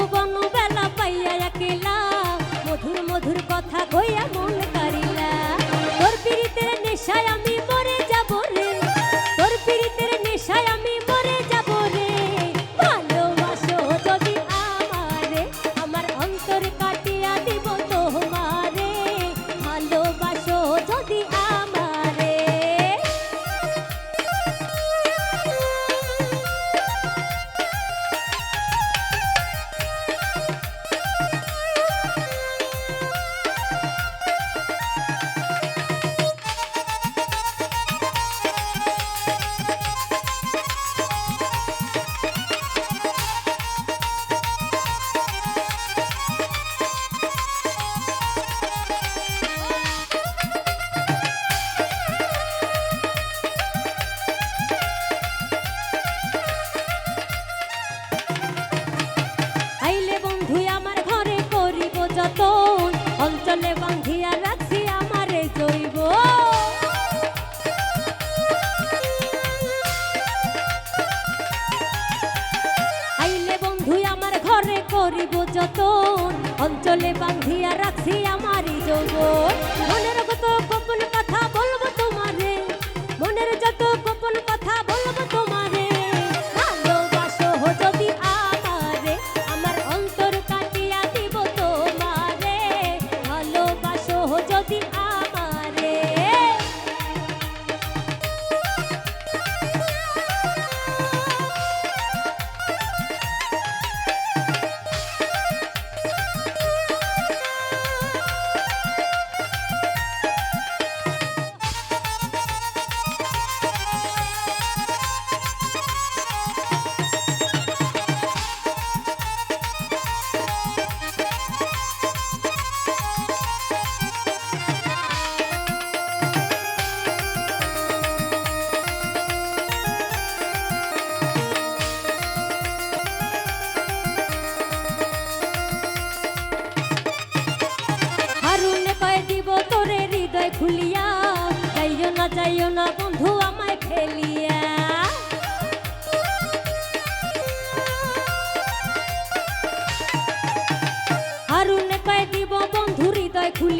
যৌবন বেলা পাইয়া একলা মধুর মধুর কথা কইয়া মনে মতন অঞ্চলে বাঁধিয়া রাখছি আমারই যৌবন। ভাইগা যাইও না বন্ধু আমায় ফেলিয়া। হারুনে পাই দিব বন্ধু হৃদয় খুলি